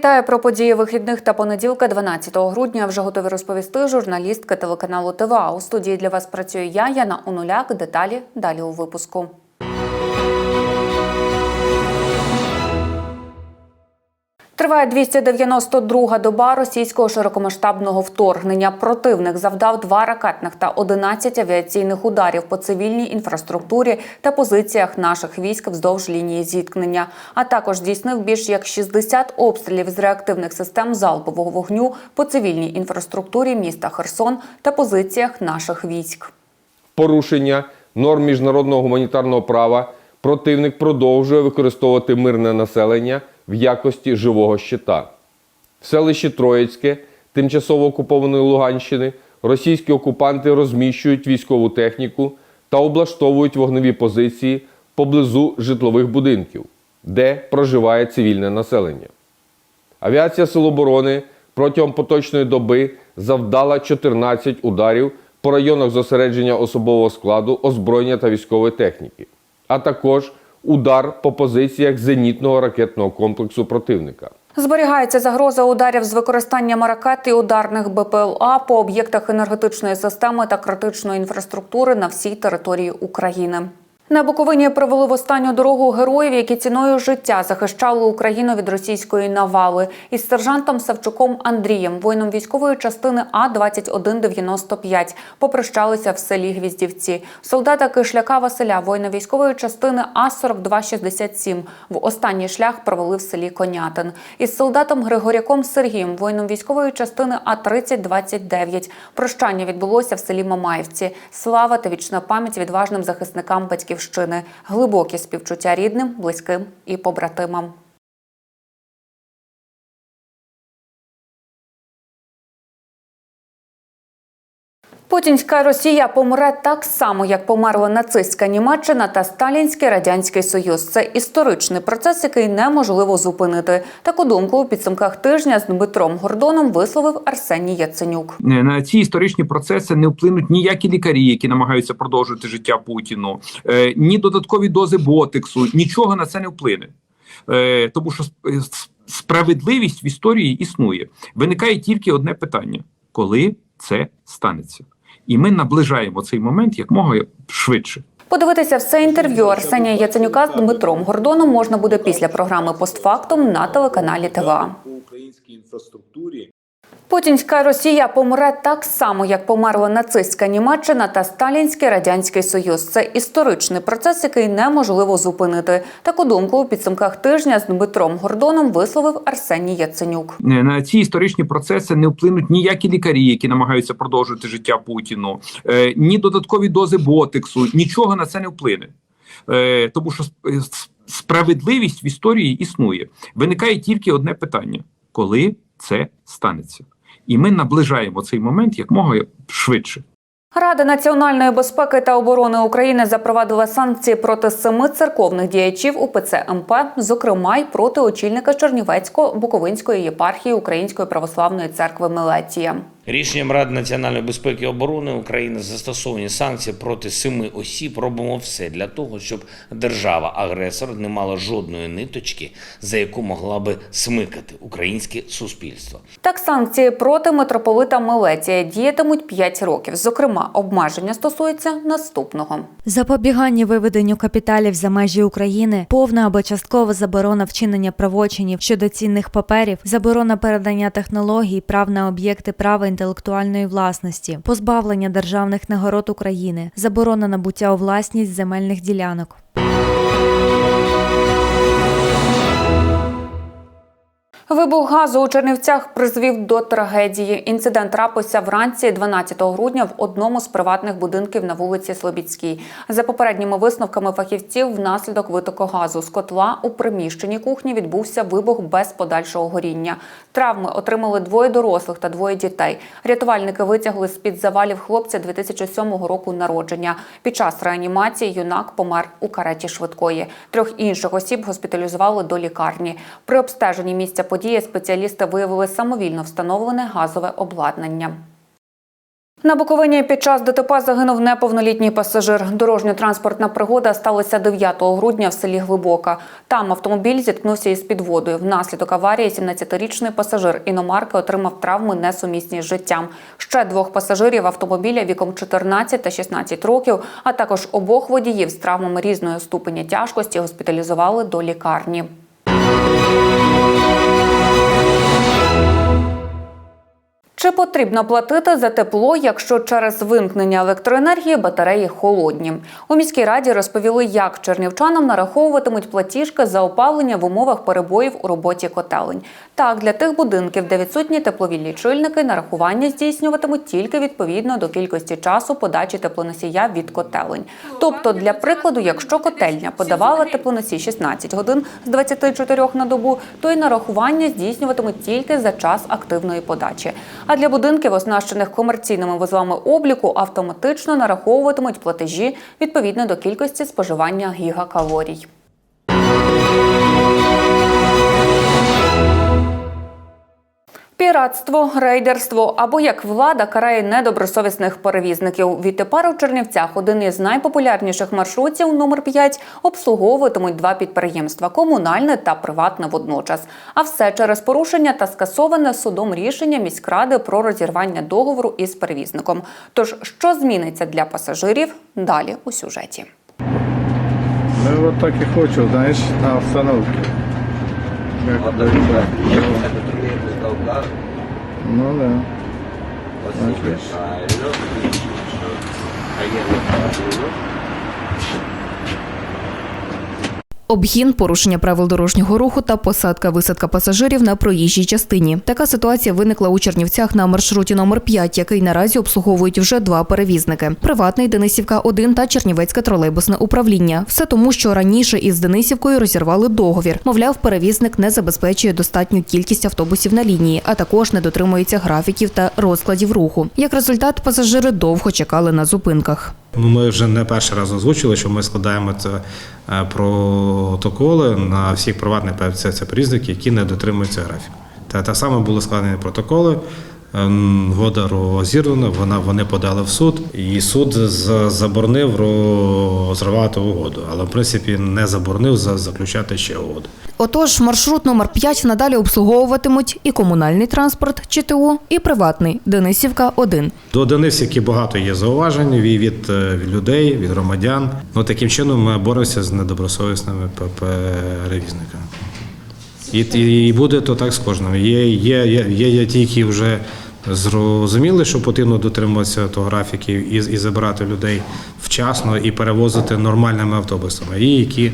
Вітаю про події вихідних та понеділка 12 грудня. Вже готові розповісти журналістка телеканалу ТВА. У студії для вас працює я, Яна Онуляк. Деталі далі у випуску. Триває 292-га доба російського широкомасштабного вторгнення. Противник завдав два ракетних та 11 авіаційних ударів по цивільній інфраструктурі та позиціях наших військ вздовж лінії зіткнення. А також здійснив більш як 60 обстрілів з реактивних систем залпового вогню по цивільній інфраструктурі міста Херсон та позиціях наших військ. порушення норм міжнародного гуманітарного права противник продовжує використовувати мирне населення в якості живого щита. В селищі Троїцьке, тимчасово окупованої Луганщини, російські окупанти розміщують військову техніку та облаштовують вогневі позиції поблизу житлових будинків, де проживає цивільне населення. Авіація Сил оборони протягом поточної доби завдала 14 ударів по районах зосередження особового складу, озброєння та військової техніки, а також удар по позиціях зенітного ракетного комплексу противника. Зберігається загроза ударів з використанням ракет і ударних БПЛА по об'єктах енергетичної системи та критичної інфраструктури на всій території України. На Буковині провели в останню дорогу героїв, які ціною життя захищали Україну від російської навали. Із сержантом Савчуком Андрієм, воїном військової частини А 2195 попрощалися в селі Гвіздівці. Солдата Кишляка Василя, воїна військової частини А 4267 в останній шлях провели в селі Конятин. Із солдатом Григоряком Сергієм, воїном військової частини А 3029 Прощання відбулося в селі Мамаївці. Слава та вічна пам'ять відважним захисникам батьківщини. Глибокі співчуття рідним, близьким і побратимам. Путінська Росія помре так само, як померла нацистська Німеччина та Сталінський радянський Союз. Це історичний процес, який неможливо зупинити. Таку думку у підсумках тижня з Дмитром Гордоном висловив Арсеній Яценюк. Е, на ці історичні процеси не вплинуть ніякі лікарі, які намагаються продовжити життя Путіну, е, ні додаткові дози ботексу, нічого на це не вплине. Е, Тому що справедливість в історії існує. Виникає тільки одне питання: коли це станеться? І ми наближаємо цей момент якмога швидше. Подивитися все інтерв'ю Арсенія Яценюка з Дмитром Гордоном можна буде після програми «Постфактум» на телеканалі ТВА. українській інфраструктурі. Путінська Росія помре так само, як померла нацистська Німеччина та Сталінський радянський Союз. Це історичний процес, який неможливо зупинити. Таку думку у підсумках тижня з Дмитром Гордоном висловив Арсеній Яценюк. Е, На ці історичні процеси не вплинуть ніякі лікарі, які намагаються продовжити життя Путіну, Е, ні додаткові дози ботексу, нічого на це не вплине. Е, Тому що справедливість в історії існує. Виникає тільки одне питання: коли це станеться? І ми наближаємо цей момент якмога швидше. Рада національної безпеки та оборони України запровадила санкції проти семи церковних діячів УПЦ МП, зокрема й проти очільника Чернівецько-Буковинської єпархії Української православної церкви Мелетія. Рішенням Ради національної безпеки і оборони України застосовані санкції проти семи осіб. Робимо все для того, щоб держава-агресор не мала жодної ниточки, за яку могла би смикати українське суспільство. Так, санкції проти митрополита Мелетія діятимуть 5 років. Зокрема, обмеження стосується наступного. Запобігання виведенню капіталів за межі України, повна або часткова заборона вчинення правочинів щодо цінних паперів, заборона передання технологій, прав на об'єкти права інтелектуальної власності, позбавлення державних нагород України, заборона набуття у власність земельних ділянок. Вибух газу у Чернівцях призвів до трагедії. Інцидент трапився вранці 12 грудня в одному з приватних будинків на вулиці Слобідській. За попередніми висновками фахівців, внаслідок витоку газу з котла у приміщенні кухні відбувся вибух без подальшого горіння. Травми отримали двоє дорослих та двоє дітей. Рятувальники витягли з-під завалів хлопця 2007 року народження. Під час реанімації юнак помер у кареті швидкої. Трьох інших осіб госпіталізували до лікарні. При обстеженні місця події спеціалісти виявили самовільно встановлене газове обладнання. На Буковині під час ДТП загинув неповнолітній пасажир. Дорожньо-транспортна пригода сталася 9 грудня в селі Глибока. Там автомобіль зіткнувся із підводою. Внаслідок аварії 17-річний пасажир іномарки отримав травми несумісні з життям. Ще двох пасажирів автомобіля віком 14 та 16 років, а також обох водіїв з травмами різної ступеня тяжкості госпіталізували до лікарні. Чи потрібно платити за тепло, якщо через вимкнення електроенергії батареї холодні? У міській раді розповіли, як чернівчанам нараховуватимуть платіжки за опалення в умовах перебоїв у роботі котелень. Так, для тих будинків, де відсутні теплові лічильники, нарахування здійснюватимуть тільки відповідно до кількості часу подачі теплоносія від котелень. Тобто, для прикладу, якщо котельня подавала теплоносій 16 годин з 24 на добу, то й нарахування здійснюватимуть тільки за час активної подачі. А для будинків, оснащених комерційними вузлами обліку, автоматично нараховуватимуть платежі відповідно до кількості споживання гігакалорій. Піратство, рейдерство або як влада карає недобросовісних перевізників. Відтепер у Чернівцях один із найпопулярніших маршрутів номер 5 обслуговуватимуть два підприємства комунальне та приватне водночас. А все через порушення та скасоване судом рішення міськради про розірвання договору із перевізником. Тож, що зміниться для пасажирів? Далі у сюжеті. Ну вот так и хочу, знаешь, на остановке. Как говорится. Ну да. Значит, Обгін, порушення правил дорожнього руху та посадка-висадка пасажирів на проїжджій частині. Така ситуація виникла у Чернівцях на маршруті номер 5, який наразі обслуговують вже два перевізники: приватний Денисівка 1 та Чернівецьке тролейбусне управління. Все тому, що раніше із Денисівкою розірвали договір. Мовляв, перевізник не забезпечує достатню кількість автобусів на лінії, а також не дотримується графіків та розкладів руху. Як результат, пасажири довго чекали на зупинках. Ну, Ми вже не перший раз озвучили, що ми складаємо це е, протоколи на всіх приватних це які не дотримуються графіку. Та так само були складені протоколи. ем, Вода розірвана, вона вони подали в суд, і суд заборонив розривати угоду, але в принципі не заборонив за- заключати ще угоду. Отож, маршрут номер 5 надалі обслуговуватимуть і комунальний транспорт ЧТУ, і приватний Денисівка 1. До Денисівки багато є зауважень від, від, е, людей, від громадян. Ну таким чином ми боремося з недобросовісними перевізниками. І, і, і буде то так з кожним. Є, є, є, є, є ті, які вже зрозуміли, що потрібно дотримуватися того графіків і, і забирати людей вчасно і перевозити нормальними автобусами. І які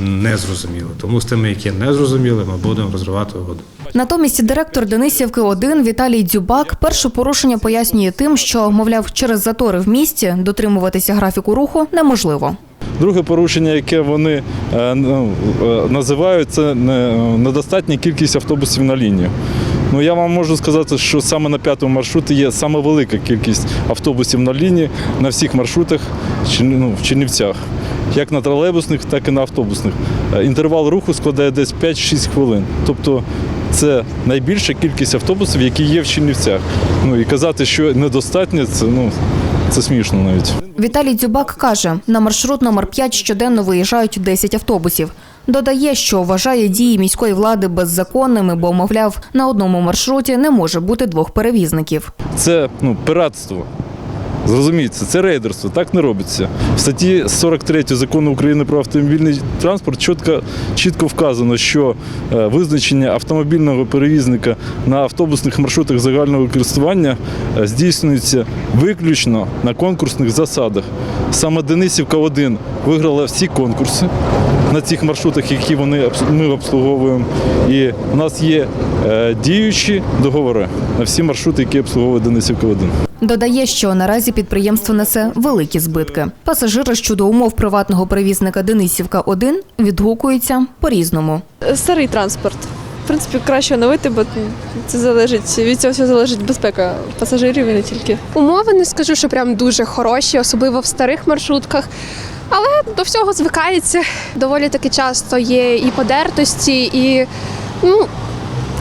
не зрозуміло. Тому з тими, які не зрозуміли, ми будемо розривати угоду. Натомість директор Денисівки 1 Віталій Дзюбак перше порушення пояснює тим, що, мовляв, через затори в місті дотримуватися графіку руху неможливо. Друге порушення, яке вони е, ну, е, називають, це не- недостатня кількість автобусів на лінію. Ну, я вам можу сказати, що саме на п'ятому маршруті є саме велика кількість автобусів на лінії на всіх маршрутах ну, в Чернівцях, як на тролейбусних, так і на автобусних. Е, Інтервал руху складає десь 5-6 хвилин. Тобто це найбільша кількість автобусів, які є в Чернівцях. Ну і казати, що недостатньо, це, ну, це смішно навіть. Віталій Дзюбак каже, на маршрут номер 5 щоденно виїжджають 10 автобусів. Додає, що вважає дії міської влади беззаконними, бо, мовляв, на одному маршруті не може бути двох перевізників. Це ну, пиратство. Зрозумійте, це рейдерство, так не робиться. В статті 43 закону України про автомобільний транспорт чітко, чітко вказано, що е, визначення автомобільного перевізника на автобусних маршрутах загального користування е, здійснюється виключно на конкурсних засадах. Саме Денисівка 1 виграла всі конкурси на цих маршрутах, які вони ми обслуговуємо. І у нас є е, діючі договори на всі маршрути, які обслуговує Денисівка 1. Додає, що наразі підприємство несе великі збитки. Пасажири щодо умов приватного перевізника Денисівка 1 відгукуються по-різному. Старий транспорт. В принципі, краще оновити, бо це залежить від цього все залежить безпека пасажирів і не тільки. Умови не скажу, що прям дуже хороші, особливо в старих маршрутках. Але до всього звикається. Доволі таки часто є і подертості, і ну,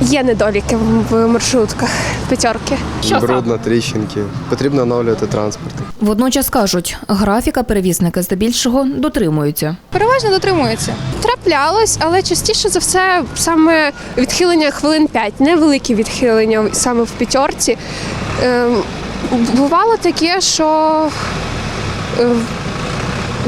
є недоліки в- в маршрутках. п'ятерки. Брудно, тріщинки. Потрібно оновлювати транспорт. Водночас кажуть, графіка перевізники здебільшого дотримуються. Переважно дотримується. Траплялось, але частіше за все саме відхилення хвилин 5, невеликі відхилення саме в п'ятерці. Ем, бувало таке, що е,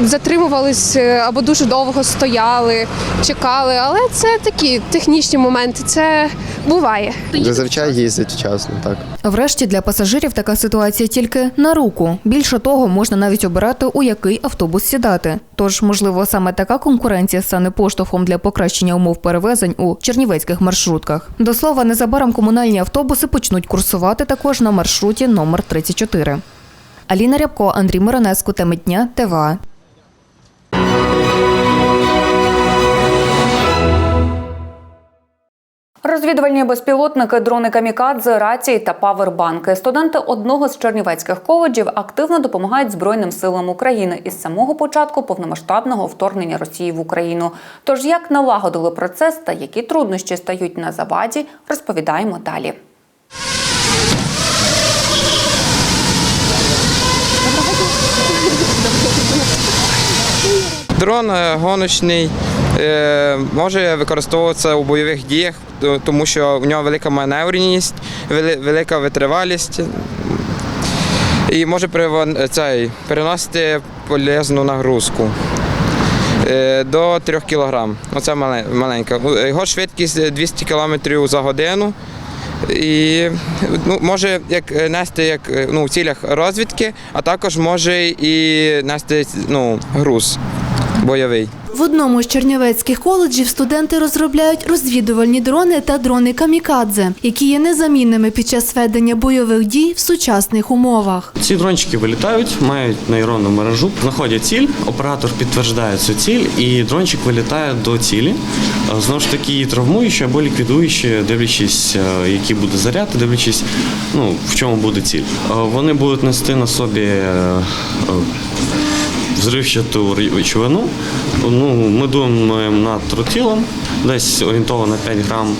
затримувались е, або дуже довго стояли, чекали, але це такі технічні моменти, це буває. Зазвичай їздять вчасно, так. Врешті для пасажирів така ситуація тільки на руку. Більше того, можна навіть обирати, у який автобус сідати. Тож, можливо, саме така конкуренція стане поштовхом для покращення умов перевезень у чернівецьких маршрутках. До слова, незабаром комунальні автобуси почнуть курсувати також на маршруті номер 34. Аліна Рябко, Андрій Миронеску, теми дня, ТВА. Розвідувальні безпілотники, дрони камікадзе, рації та павербанки. Студенти одного з чернівецьких коледжів активно допомагають Збройним силам України із самого початку повномасштабного вторгнення Росії в Україну. Тож як налагодили процес та які труднощі стають на заваді, розповідаємо далі. Дрон е, гоночний може використовуватися у бойових діях, тому що в нього велика маневреність, велика витривалість і може цей, переносити полезну нагрузку. е, До 3 кг. Оце маленька. Його швидкість 200 км за годину. І ну, може як е, нести як е, ну, в цілях розвідки, а також може і нести ну, груз бойовий. В одному з чернівецьких коледжів студенти розробляють розвідувальні дрони та дрони камікадзе, які є незамінними під час ведення бойових дій в сучасних умовах. Ці дрончики вилітають, мають нейронну мережу, знаходять ціль, оператор підтверждає цю ціль, і дрончик вилітає до цілі. Е, Знову ж таки, травмуючи або ліквідуючи, дивлячись, е, який буде заряд, дивлячись, ну, в чому буде ціль. Е, Вони будуть нести на собі взривчату речовину. Ну, ми думаємо над тротилом, десь орієнтовано 5 грам.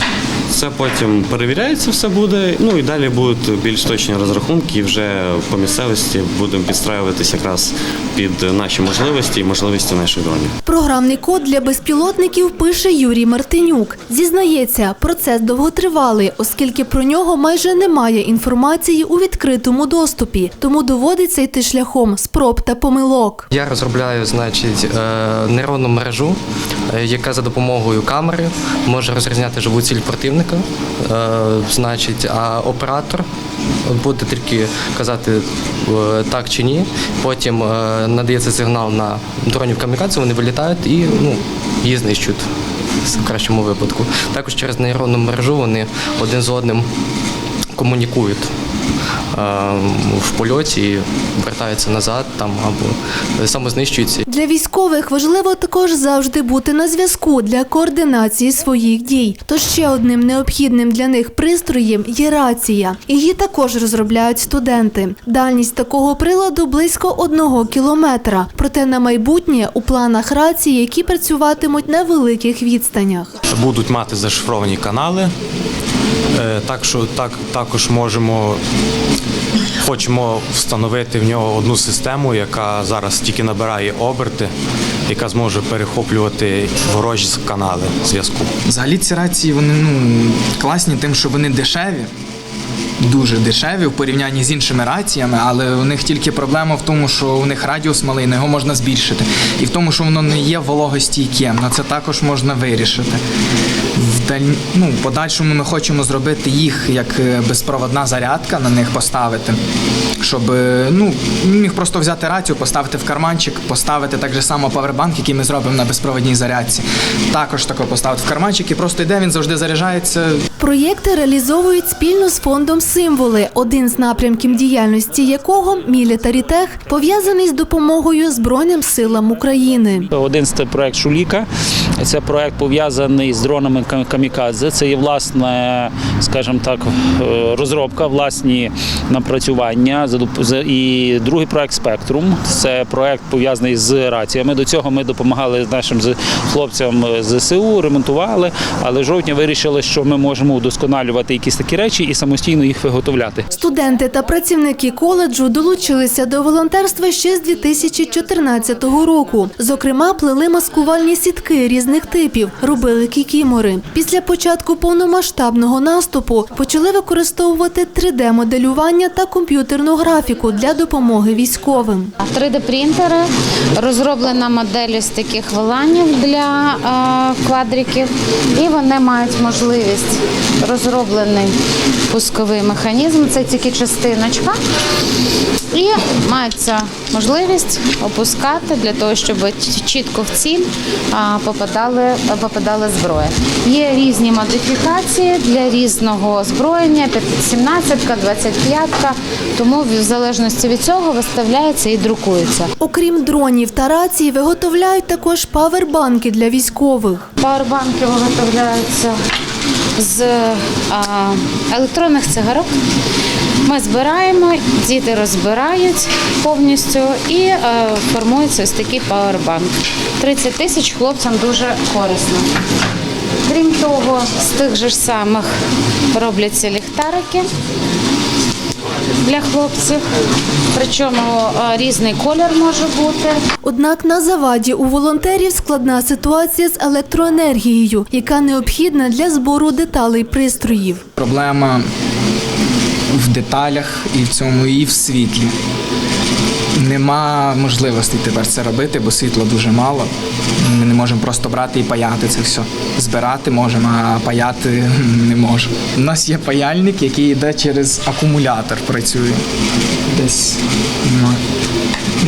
Це потім перевіряється, все буде. Ну і далі будуть більш точні розрахунки. І вже по місцевості будемо підстраюватися якраз під наші можливості і можливості наших дронів. Програмний код для безпілотників пише Юрій Мартинюк. Зізнається, процес довготривалий, оскільки про нього майже немає інформації у відкритому доступі, тому доводиться йти шляхом спроб та помилок. Я розробляю, значить, е, нейронну мережу, е, яка за допомогою камери може розрізняти живу ціль противника. Е, Значить, а оператор буде тільки казати е, так чи ні. Потім е, надається сигнал на дронів камікадзе, вони вилітають і ну, її знищують в кращому випадку. Також через нейронну мережу вони один з одним комунікують в польоті, і вертаються назад там або самознищуються. Для військових важливо також завжди бути на зв'язку для координації своїх дій. То ще одним необхідним для них пристроєм є рація. Її також розробляють студенти. Дальність такого приладу близько одного кілометра. Проте на майбутнє у планах рації, які працюватимуть на великих відстанях. будуть мати зашифровані канали. Е, Так що так, також можемо, хочемо встановити в нього одну систему, яка зараз тільки набирає оберти, яка зможе перехоплювати ворожі канали зв'язку. Взагалі ці рації вони ну класні, тим, що вони дешеві. Дуже дешеві в порівнянні з іншими раціями, але у них тільки проблема в тому, що у них радіус малий, на його можна збільшити. І в тому, що воно не є вологостійким, на це також можна вирішити. В даль... ну, подальшому ми хочемо зробити їх як е, безпроводна зарядка, на них поставити, щоб е, ну, міг просто взяти рацію, поставити в карманчик, поставити так же само павербанк, який ми зробимо на безпроводній зарядці. Також тако поставити в карманчик і просто йде, він завжди заряджається. Проєкти реалізовують спільно з фондом Символи, один з напрямків діяльності якого Мілітарітех пов'язаний з допомогою Збройним силам України. Один з проект Шуліка. Це проект пов'язаний з дронами камікадзе. Це є власне, скажімо так, е, розробка, власні напрацювання. І другий проект Спектрум. Це проект пов'язаний з раціями. До цього ми допомагали нашим хлопцям з ЗСУ, ремонтували, але жовтня вирішили, що ми можемо удосконалювати якісь такі речі і самостійно їх виготовляти. Студенти та працівники коледжу долучилися до волонтерства ще з 2014 року. Зокрема, плели маскувальні сітки різних типів, робили кікімори. Після початку повномасштабного наступу почали використовувати 3D-моделювання та комп'ютерну графіку для допомоги військовим. 3D-принтери, розроблена модель ось таких виланів для е, квадриків, і вони мають можливість розроблений пусковий механізм, це тільки частиночка. І мається можливість опускати для того, щоб чітко в ціль попадали, попадали зброя. Є різні модифікації для різного озброєння, 17-ка, 25-ка, тому в залежності від цього виставляється і друкується. Окрім дронів та рацій, виготовляють також павербанки для військових. Пауербанки виготовляються з електронних цигарок. Ми збираємо, діти розбирають повністю і е, формується ось такий пауербанк. 30 тисяч хлопцям дуже корисно. Крім того, з тих же ж самих робляться ліхтарики для хлопців. Причому е, різний колір може бути. Однак на заваді у волонтерів складна ситуація з електроенергією, яка необхідна для збору деталей пристроїв. Проблема в деталях і в цьому, і в світлі. Нема можливості тепер це робити, бо світла дуже мало. Ми не можемо просто брати і паяти це все. Збирати можемо, а паяти не можемо. У нас є паяльник, який йде через акумулятор, працює. Десь ну,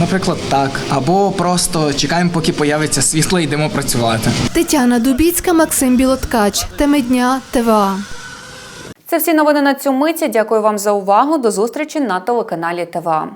наприклад, так. Або просто чекаємо, поки появиться світло, і йдемо працювати. Тетяна Дубіцька, Максим Білоткач. Теми дня ТВА. Це всі новини на цю миті. Дякую вам за увагу. До зустрічі на телеканалі ТВА.